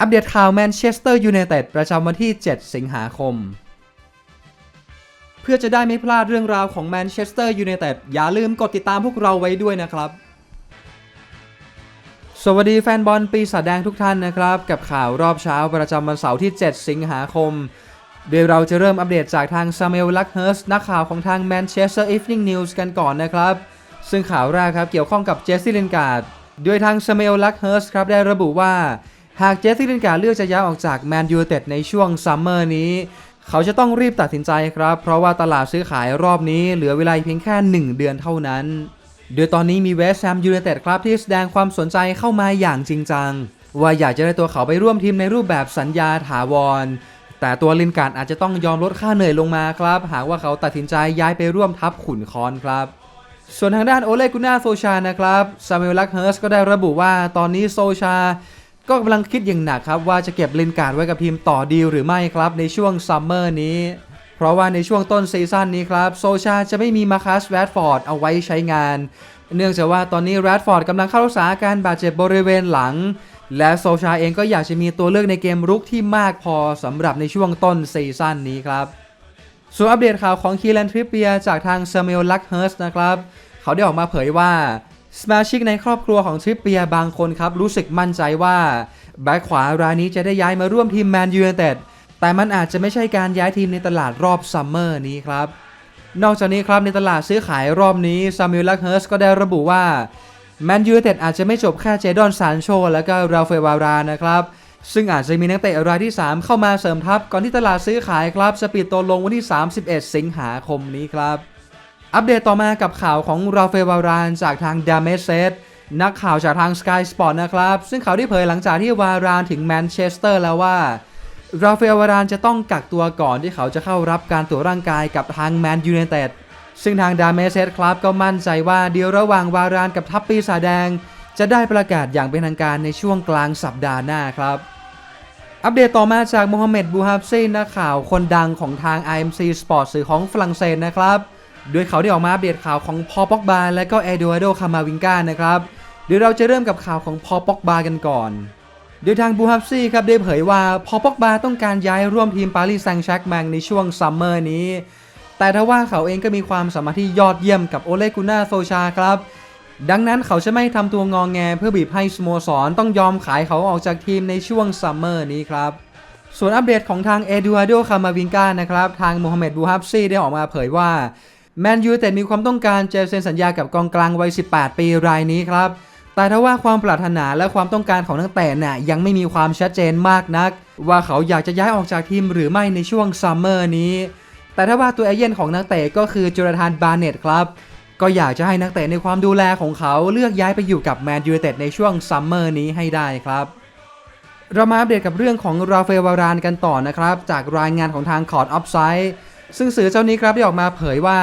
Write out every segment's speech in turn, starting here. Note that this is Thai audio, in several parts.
อัปเดตข่าวแมนเชสเตอร์ยูไนเต็ดประจำวันที่ 7 สิงหาคม เพื่อจะได้ไม่พลาดเรื่องราวของแมนเชสเตอร์ยูไนเต็ดอย่าลืมกดติดตามพวกเราไว้ด้วยนะครับ สวัสดีแฟนบอลปีศาจแดงทุกท่านนะครับ กับข่าวรอบเช้าประจำวันเสาร์ที่ 7 สิงหาคม โดยเราจะเริ่มอัปเดตจากทางซามูเอลลักเฮิร์สนักข่าวของทาง Manchester Evening News กันก่อนนะครับ ซึ่งข่าวแรกครับเกี่ยวข้องกับเจสซี่ลินการ์ดโดยทางซามูเอลลักเฮิร์สครับได้ระบุว่า หากเจสซี่ลินการ์ดเลือกจะย้ายออกจากแมนยูเต็ดในช่วงซัมเมอร์นี้ เขาจะต้องรีบตัดสินใจครับ เพราะว่าตลาดซื้อขายรอบนี้เหลือเวลาเพียงแค่ 1 เดือนเท่านั้น โดยตอนนี้มีเวสต์แฮมยูไนเต็ดครับที่แสดงความสนใจเข้ามาอย่างจริงจัง ว่าอยากจะได้ตัวเขาไปร่วมทีมในรูปแบบสัญญาถาวร แต่ตัวลินการ์ดอาจจะต้องยอมลดค่าเหนื่อยลงมาครับ หากว่าเขาตัดสินใจย้ายไปร่วมทัพขุนคอนครับส่วนทางด้านโอเลกุน่าโซชานะครับซามูเอลลักเฮิร์สก็ได้ระบุว่าตอนนี้โซชา ก็กำลังคิดอย่างหนักครับว่าจะเก็บลินการ์ดไว้กับทีมต่อดีลหรือไม่ครับในช่วงซัมเมอร์นี้ เพราะว่าในช่วงต้นซีซั่นนี้ครับโซชาจะไม่มีมาคัสแรดฟอร์ดเอาไว้ใช้งาน เนื่องจากว่าตอนนี้แรดฟอร์ดกำลังเข้ารักษาอาการบาดเจ็บบริเวณหลัง และโซชาเองก็อยากจะมีตัวเลือกในเกมรุกที่มากพอสำหรับในช่วงต้นซีซั่นนี้ครับส่วนอัปเดตข่าวของคีแลนทริปเปียจากทางเซมูเอลลักเฮิร์สนะครับ เขาได้ออกมาเผยว่า สมาชิกในครอบครัวของทริปเปียบางคนครับ รู้สึกมั่นใจว่าแบ็คขวารายนี้จะได้ย้ายมาร่วมทีมแมนยูไนเต็ดแต่มันอาจจะไม่ใช่การย้ายทีมในตลาดรอบซัมเมอร์นี้ครับ นอกจากนี้ครับในตลาดซื้อขายรอบนี้ซามูเอลลักเฮิร์สก็ได้ระบุว่าแมนยูไนเต็ดอาจจะไม่จบแค่เจดอนซานโชและก็ราเอลวารานะครับ ซึ่งอาจจะมีนักเตะรายที่ 3 เข้ามาเสริมทัพก่อนที่ตลาดซื้อขายครับจะปิดตัวลงวันที่ 31 สิงหาคมนี้ครับ อัปเดตต่อมากับข่าวของราเอลวารานจากทางดามเมเซตนักข่าวจากทาง Sky Sport นะครับ ซึ่งเขาได้เผยหลังจากที่วารานถึงแมนเชสเตอร์แล้วว่าราเอลวารานจะต้องกักตัวก่อนที่เขาจะเข้ารับการตรวจร่างกายกับทางแมนยูไนเต็ดซึ่งทางดามเมเซตครับก็มั่นใจว่าเดียวระหว่างวารานกับทัพปีศาจแดง จะได้ประกาศอย่างเป็นทางการในช่วงกลางสัปดาห์หน้าครับอัปเดตต่อมาจากโมฮัมเหม็ดบูฮับซีนักข่าวคนดังของทาง IMC Sport สื่อของฝรั่งเศสนะครับ โดยเขาได้ออกมาอัปเดตข่าวของพอปอกบาและก็เอโดอาโดคามาวิงกานะครับเดี๋ยวเราจะเริ่มกับข่าวของพอปอกบากันก่อน โดยทางบูฮับซี่ครับได้เผยว่าพอปอกบาต้องการย้ายร่วมทีมปารีสแซงต์แชร์กแมงในช่วงซัมเมอร์นี้ แต่ถ้าว่าเขาเองก็มีความสามารถที่ยอดเยี่ยมกับโอเลกุน่าโซชาครับดังนั้นเขาจะไม่ทำตัวงองแงเพื่อบีบให้สโมสรต้องยอมขายเขาออกจากทีมในช่วงซัมเมอร์นี้ครับ ส่วนอัปเดตของทางเอดูอาโดคามาวิงกานะครับ ทางโมฮัมเหม็ดบูฮับซีได้ออกมาเผยว่า แมนยูแต่มีความต้องการจะเซ็นสัญญากับกองกลางวัย 18 ปีรายนี้ครับ แต่ถ้าว่าความปรารถนาและความต้องการของนักเตะน่ะยังไม่มีความชัดเจนมากนัก ว่าเขาอยากจะย้ายออกจากทีมหรือไม่ในช่วงซัมเมอร์นี้ แต่ถ้าว่าตัวเอเย่นของนักเตะก็คือจูราธานบาร์เน็ตครับ ก็อยากจะให้นักเตะในความดูแลของเขาเลือกย้ายไปอยู่กับแมนยูเต็ดในช่วงซัมเมอร์นี้ให้ได้ครับเรามาอัปเดตกับเรื่องของราเอลวารานกันต่อนะครับ จากรายงานของทางคอร์ดออฟไซด์ ซึ่งสื่อเจ้านี้ครับได้ออกมาเผยว่า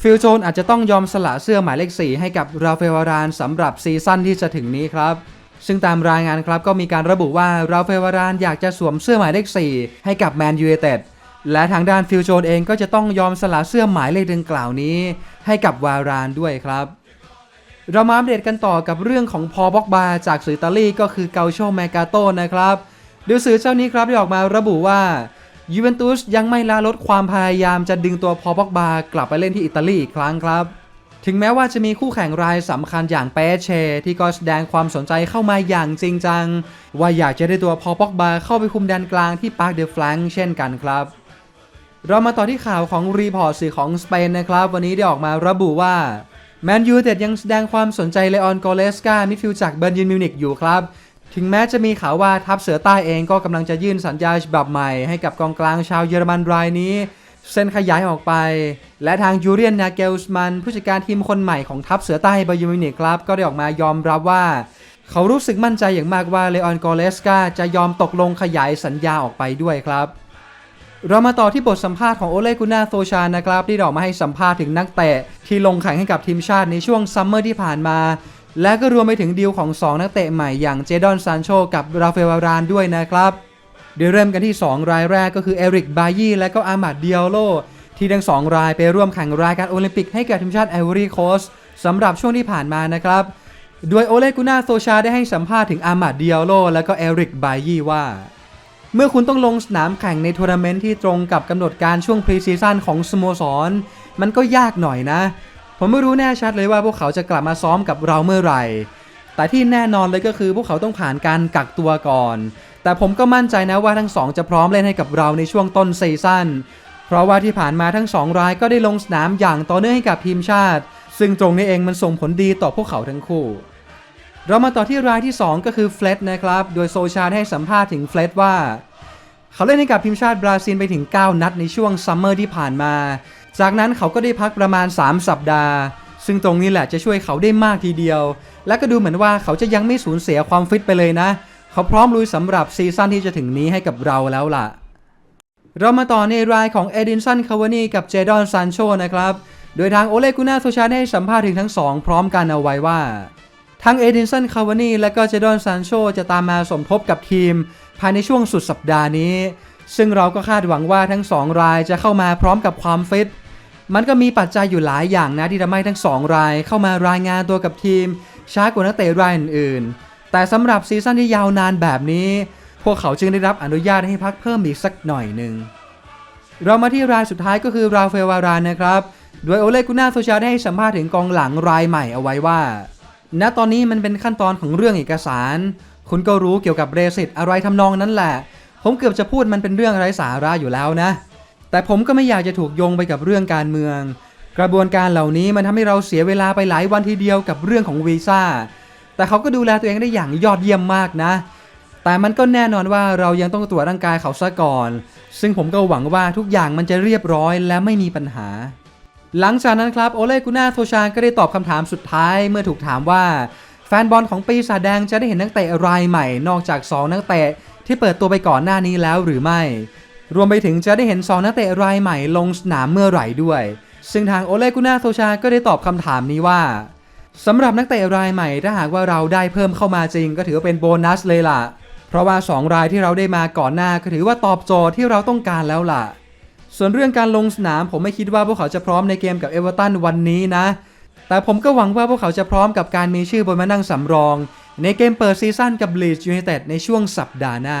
ฟิลโจนอาจจะต้องยอมสละเสื้อหมายเลข 4 ให้กับราฟาเอลวารานสำหรับซีซั่นที่จะถึงนี้ครับ ซึ่งตามรายงานครับก็มีการระบุว่าราฟาเอลวารานอยากจะสวมเสื้อหมายเลข 4 ให้กับแมนยูไนเต็ดและทางด้านฟิลโจนเองก็จะต้องยอมสละเสื้อหมายเลขดังกล่าวนี้ ให้กับวารานด้วยครับเรามาอัปเดตกันต่อกับเรื่องของพอบ็อกบาจากสื่ออิตาลีก็คือเกาโชแมกาโตนะครับโดยสื่อเจ้านี้ครับได้ออกมาระบุว่า ยูเวนตุสยังไม่ละลดความพยายามจะดึงตัวพอบอกบากลับไปเล่นที่อิตาลีอีกครั้งครับ ถึงแม้ว่าจะมีคู่แข่งรายสำคัญอย่างเปเช ที่ก็แสดงความสนใจเข้ามาอย่างจริงจัง ว่าอยากจะได้ตัวพอบอกบาเข้าไปคุมแดนกลางที่ปาร์คเดอฟลังเช่นกันครับเรามาต่อที่ข่าวของรีพอร์ตสื่อของสเปนนะครับ วันนี้ได้ออกมาระบุว่าแมนยูเต็ดยังแสดงความสนใจเลออนโกเลสกามิดฟิลด์จากเบอร์ยินมิวนิกอยู่ครับ ถึงแม้จะมีข่าวว่าทัพเสือใต้เองก็กำลังจะยื่นสัญญาฉบับใหม่ ให้กับกองกลางชาวเยอรมันรายนี้เซ็นขยายออกไป และทางยูเรียนนาเกลส์มัน ผู้จัดการทีมคนใหม่ของทัพเสือใต้เบอร์ยินมินิกครับ ก็ได้ออกมายอมรับว่า เขารู้สึกมั่นใจอย่างมากว่าเลออนโกเลสกาจะยอมตกลงขยายสัญญาออกไปด้วยครับ เรามาต่อที่บทสัมภาษณ์ของโอเลกุน่าโซชานะครับ ที่ออกมาให้สัมภาษณ์ถึงนักเตะที่ลงแข่งให้กับทีมชาติในช่วงซัมเมอร์ที่ผ่านมา และก็รวมไปถึงดีลของ 2 นักเตะใหม่อย่างเจดอนซานโชกับราเอลวารานด้วยนะครับโดยเริ่มกันที่ 2 รายแรกก็คือเอริกบายีและก็อามาดเดียโลที่ทั้ง 2 รายไปร่วมแข่งรายการโอลิมปิกให้กับทีมชาติไอวอรี่โคสสำหรับช่วงที่ผ่านมานะครับ โดยโอเลกุนาโซชาได้ให้สัมภาษณ์ถึงอามาดเดียโลและก็เอริกบายีว่า เมื่อคุณต้องลงสนามแข่งในทัวร์นาเมนต์ที่ตรงกับกำหนดการช่วงพรีซีซั่นของสโมสร มันก็ยากหน่อยนะ ผมไม่รู้แน่ชัดเลยว่าพวกเขาจะกลับมาซ้อมกับเราเมื่อไหร่ แต่ที่แน่นอนเลยก็คือพวกเขาต้องผ่านการกักตัวก่อน แต่ผมก็มั่นใจนะว่าทั้งสองจะพร้อมเล่นให้กับเราในช่วงต้นซีซั่น เพราะว่าที่ผ่านมาทั้งสองรายก็ได้ลงสนามอย่างต่อเนื่องให้กับทีมชาติ ซึ่งตรงนี้เองมันส่งผลดีต่อพวกเขาทั้งคู่ เรามาต่อที่รายที่ 2 ก็คือเฟลตนะครับ โดยโซชาได้ให้สัมภาษณ์ถึงเฟลตว่า เขาเล่นให้กับทีมชาติบราซิลไปถึง 9 นัดในช่วงซัมเมอร์ที่ผ่านมา จากนั้นเขาก็ได้พักประมาณ 3 สัปดาห์ ซึ่งตรงนี้แหละจะช่วยเขาได้มากทีเดียว และก็ดูเหมือนว่าเขาจะยังไม่สูญเสียความฟิตไปเลยนะ เขาพร้อมลุยสำหรับซีซั่นที่จะถึงนี้ให้กับเราแล้วล่ะ เรามาต่อในรายของเอดินสันคาวานีกับเจดอนซานโชนะครับ โดยทางโอเลกุน่าโซชาได้ให้สัมภาษณ์ถึงทั้งสองพร้อมกันเอาไว้ว่าทั้งเอดินสันคาวานีและก็เจดอนซานโชจะตามมาสมทบกับทีม ภายในช่วงสุดสัปดาห์นี้ ซึ่งเราก็คาดหวังว่าทั้งสองรายจะเข้ามาพร้อมกับความฟิต มันก็มีปัจจัยอยู่หลายอย่างนะที่ทำให้ทั้งสองรายเข้ามารายงานตัวกับทีม ช้ากว่านักเตะรายอื่นๆ แต่สำหรับซีซั่นที่ยาวนานแบบนี้ พวกเขาจึงได้รับอนุญาตให้พักเพิ่มอีกสักหน่อยหนึ่งเรามาที่รายสุดท้ายก็คือราฟาเอลวารานนะครับ โดยโอเลกุน่าโซชาได้สัมภาษณ์ถึงกองหลังรายใหม่เอาไว้ว่า ณตอนนี้มันเป็นขั้นตอนของเรื่องเอกสาร คุณก็รู้เกี่ยวกับเรสิตอะไรทำนองนั้นแหละ ผมเกือบจะพูดมันเป็นเรื่องไร้สาระอยู่แล้วนะ แต่ผมก็ไม่อยากจะถูกโยงไปกับเรื่องการเมือง กระบวนการเหล่านี้มันทำให้เราเสียเวลาไปหลายวันทีเดียวกับเรื่องของวีซ่าแต่เขาก็ดูแลตัวเองได้อย่างยอดเยี่ยมมากนะ แต่มันก็แน่นอนว่าเรายังต้องตรวจร่างกายเขาซะก่อน ซึ่งผมก็หวังว่าทุกอย่างมันจะเรียบร้อยและไม่มีปัญหา หลังจากนั้นครับโอเลกุน่าโทชานก็ได้ตอบคำถามสุดท้ายเมื่อถูกถามว่า แฟนบอลของปีศาจแดงจะได้เห็นนักเตะรายใหม่ นอกจาก 2 นักเตะที่เปิดตัวไปก่อนหน้านี้แล้วหรือไม่ รวมไปถึงจะได้เห็น 2 นักเตะรายใหม่ลงสนามเมื่อไหร่ด้วย ซึ่งทางโอเลกุนาโทชาก็ได้ตอบคำถามนี้ว่าสำหรับนักเตะรายใหม่ถ้าหากว่าเราได้เพิ่มเข้ามาจริง ก็ถือว่าเป็นโบนัสเลยล่ะ เพราะว่า 2 รายที่เราได้มาก่อนหน้าก็ถือว่าตอบโจทย์ที่เราต้องการแล้วล่ะ ส่วนเรื่องการลงสนามผมไม่คิดว่าพวกเขาจะพร้อมในเกมกับเอเวอร์ตันวันนี้นะ แต่ผมก็หวังว่าพวกเขาจะพร้อมกับการมีชื่อบนมานั่งสำรอง ในเกมเปิดซีซั่นกับลีดยูไนเต็ดในช่วงสัปดาห์หน้า